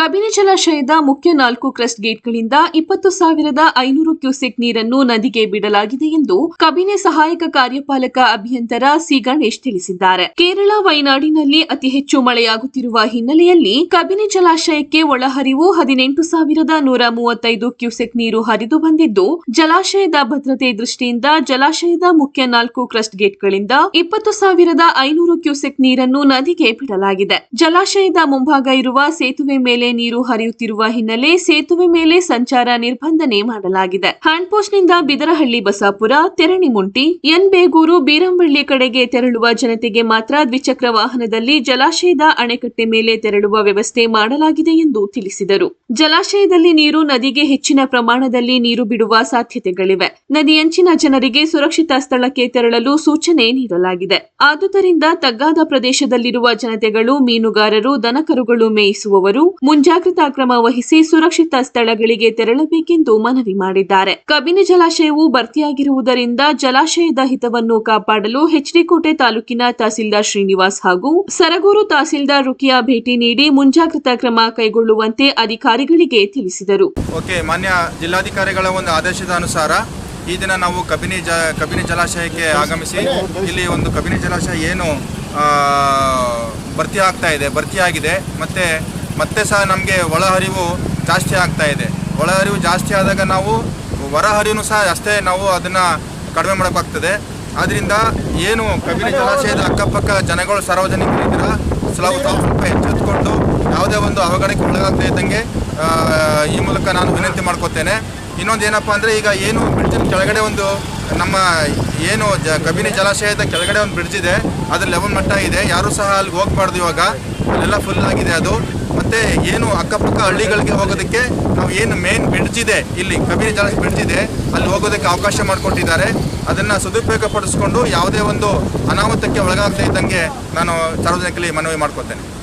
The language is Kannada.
ಕಬಿನಿ ಜಲಾಶಯದ ಮುಖ್ಯ ನಾಲ್ಕು ಕ್ರಸ್ಟ್ ಗೇಟ್ಗಳಿಂದ ಇಪ್ಪತ್ತು ಸಾವಿರದ ಐನೂರು ಕ್ಯೂಸೆಕ್ ನೀರನ್ನು ನದಿಗೆ ಬಿಡಲಾಗಿದೆ ಎಂದು ಕಬಿನಿ ಸಹಾಯಕ ಕಾರ್ಯಪಾಲಕ ಅಭಿಯಂತರ ಸಿ ಗಣೇಶ್ ತಿಳಿಸಿದ್ದಾರೆ. ಕೇರಳ ವಯನಾಡಿನಲ್ಲಿ ಅತಿ ಹೆಚ್ಚು ಮಳೆಯಾಗುತ್ತಿರುವ ಹಿನ್ನೆಲೆಯಲ್ಲಿ ಕಬಿನಿ ಜಲಾಶಯಕ್ಕೆ ಒಳಹರಿವು ಹದಿನೆಂಟು ಸಾವಿರದ ನೂರ ಮೂವತ್ತೈದು ಕ್ಯೂಸೆಕ್ ನೀರು ಹರಿದು ಬಂದಿದ್ದು, ಜಲಾಶಯದ ಭದ್ರತೆ ದೃಷ್ಟಿಯಿಂದ ಜಲಾಶಯದ ಮುಖ್ಯ ನಾಲ್ಕು ಕ್ರಸ್ಟ್ ಗೇಟ್ಗಳಿಂದ ಇಪ್ಪತ್ತು ಸಾವಿರದ ಐನೂರು ಕ್ಯೂಸೆಕ್ ನೀರನ್ನು ನದಿಗೆ ಬಿಡಲಾಗಿದೆ. ಜಲಾಶಯದ ಮುಂಭಾಗ ಇರುವ ಸೇತುವೆ ಮೇಲೆ ನೀರು ಹರಿಯುತ್ತಿರುವ ಹಿನ್ನೆಲೆ ಸೇತುವೆ ಮೇಲೆ ಸಂಚಾರ ನಿರ್ಬಂಧನೆ ಮಾಡಲಾಗಿದೆ. ಹ್ಯಾಂಡ್ಪೋಸ್ಟ್ನಿಂದ ಬಿದರಹಳ್ಳಿ, ಬಸಾಪುರ, ತೆರಣಿಮುಂಟಿ ಎನ್ ಬೇಗೂರು ಬೀರಂಬಳ್ಳಿ ಕಡೆಗೆ ತೆರಳುವ ಜನತೆಗೆ ಮಾತ್ರ ದ್ವಿಚಕ್ರ ವಾಹನದಲ್ಲಿ ಜಲಾಶಯದ ಅಣೆಕಟ್ಟೆ ಮೇಲೆ ತೆರಳುವ ವ್ಯವಸ್ಥೆ ಮಾಡಲಾಗಿದೆ ಎಂದು ತಿಳಿಸಿದರು. ಜಲಾಶಯದಲ್ಲಿ ನೀರು ನದಿಗೆ ಹೆಚ್ಚಿನ ಪ್ರಮಾಣದಲ್ಲಿ ನೀರು ಬಿಡುವ ಸಾಧ್ಯತೆಗಳಿವೆ. ನದಿಯಂಚಿನ ಜನರಿಗೆ ಸುರಕ್ಷಿತ ಸ್ಥಳಕ್ಕೆ ತೆರಳಲು ಸೂಚನೆ ನೀಡಲಾಗಿದೆ. ಆದುದರಿಂದ ತಗ್ಗಾದ ಪ್ರದೇಶದಲ್ಲಿರುವ ಜನತೆಗಳು, ಮೀನುಗಾರರು, ದನಕರುಗಳು ಮೇಯಿಸುವವರು ಮುಂಜಾಗ್ರತಾ ಕ್ರಮ ವಹಿಸಿ ಸುರಕ್ಷಿತ ಸ್ಥಳಗಳಿಗೆ ತೆರಳಬೇಕೆಂದು ಮನವಿ ಮಾಡಿದ್ದಾರೆ. ಕಬಿನಿ ಜಲಾಶಯವು ಭರ್ತಿಯಾಗಿರುವುದರಿಂದ ಜಲಾಶಯದ ಹಿತವನ್ನು ಕಾಪಾಡಲು ಹೆಚ್ಡಿಕೋಟೆ ತಾಲೂಕಿನ ತಹಸೀಲ್ದಾರ್ ಶ್ರೀನಿವಾಸ್ ಹಾಗೂ ಸರಗೂರು ತಹಸೀಲ್ದಾರ್ ರುಕಿಯಾ ಭೇಟಿ ನೀಡಿ ಮುಂಜಾಗ್ರತಾ ಕ್ರಮ ಕೈಗೊಳ್ಳುವಂತೆ ಅಧಿಕಾರಿಗಳಿಗೆ ತಿಳಿಸಿದರು. ಓಕೆ, ಮಾನ್ಯ ಜಿಲ್ಲಾಧಿಕಾರಿಗಳ ಒಂದು ಆದೇಶದ ಅನುಸಾರ ಈ ದಿನ ನಾವು ಕಬಿನಿ ಜ, ಕಬಿನಿ ಜಲಾಶಯಕ್ಕೆ ಆಗಮಿಸಿ ಇಲ್ಲಿ ಒಂದು ಕಬಿನಿ ಜಲಾಶಯ ಏನು ಭರ್ತಿ ಆಗ್ತಾ ಇದೆ, ಭರ್ತಿಯಾಗಿದೆ. ಮತ್ತು ಮತ್ತೆ ಸಹ ನಮಗೆ ಒಳಹರಿವು ಜಾಸ್ತಿ ಆಗ್ತಾ ಇದೆ. ಒಳಹರಿವು ಜಾಸ್ತಿ ಆದಾಗ ನಾವು ಹೊರಹರಿವು ಸಹ ಅಷ್ಟೇ ನಾವು ಅದನ್ನು ಕಡಿಮೆ ಮಾಡೋಕ್ಕಾಗ್ತದೆ. ಆದ್ದರಿಂದ ಏನು ಕಬಿನಿ ಜಲಾಶಯದ ಅಕ್ಕಪಕ್ಕ ಜನಗಳು ಸಾರ್ವಜನಿಕರಿದ್ದೀರ ಸ್ವಲ್ಪ ಸ್ವಲ್ಪ ಎಚ್ಚೆತ್ತುಕೊಂಡು ಯಾವುದೇ ಒಂದು ಅವಘಡಕ್ಕೆ ಒಳಗಾಗದೇ ಇದ್ದಂಗೆ ಈ ಮೂಲಕ ನಾನು ವಿನಂತಿ ಮಾಡ್ಕೋತೇನೆ. ಇನ್ನೊಂದು ಏನಪ್ಪ ಅಂದರೆ ಈಗ ಏನು ಬ್ರಿಡ್ಜಿನ ಕೆಳಗಡೆ ಒಂದು ನಮ್ಮ ಏನು ಜ ಕಬಿನಿ ಜಲಾಶಯದ ಕೆಳಗಡೆ ಒಂದು ಬ್ರಿಡ್ಜ್ ಇದೆ. ಅದ್ರ ಲೆವೆಲ್ ಮಟ್ಟ ಇದೆ. ಯಾರೂ ಸಹ ಅಲ್ಲಿ ಹೋಗ್ಬಾರ್ದು ಇವಾಗ. ಅಲ್ಲೆಲ್ಲ ಫುಲ್ ಆಗಿದೆ ಅದು. ಮತ್ತು ಏನು ಅಕ್ಕಪಕ್ಕ ಹಳ್ಳಿಗಳಿಗೆ ಹೋಗೋದಕ್ಕೆ ನಾವು ಏನು ಮೇನ್ ಬ್ರಿಡ್ಜ್ ಇದೆ. ಇಲ್ಲಿ ಕಬಿನಿ ಜಲಾಶಯ ಬ್ರಿಡ್ಜ್ ಇದೆ. ಅಲ್ಲಿ ಹೋಗೋದಕ್ಕೆ ಅವಕಾಶ ಮಾಡಿಕೊಟ್ಟಿದ್ದಾರೆ. ಅದನ್ನು ಸದುಪಯೋಗಪಡಿಸ್ಕೊಂಡು ಯಾವುದೇ ಒಂದು ಅನಾಹುತಕ್ಕೆ ಒಳಗಾಗದೇ ಇದ್ದಂಗೆ ನಾನು ಸಾರ್ವಜನಿಕರಲ್ಲಿ ಮನವಿ ಮಾಡ್ಕೋತೇನೆ.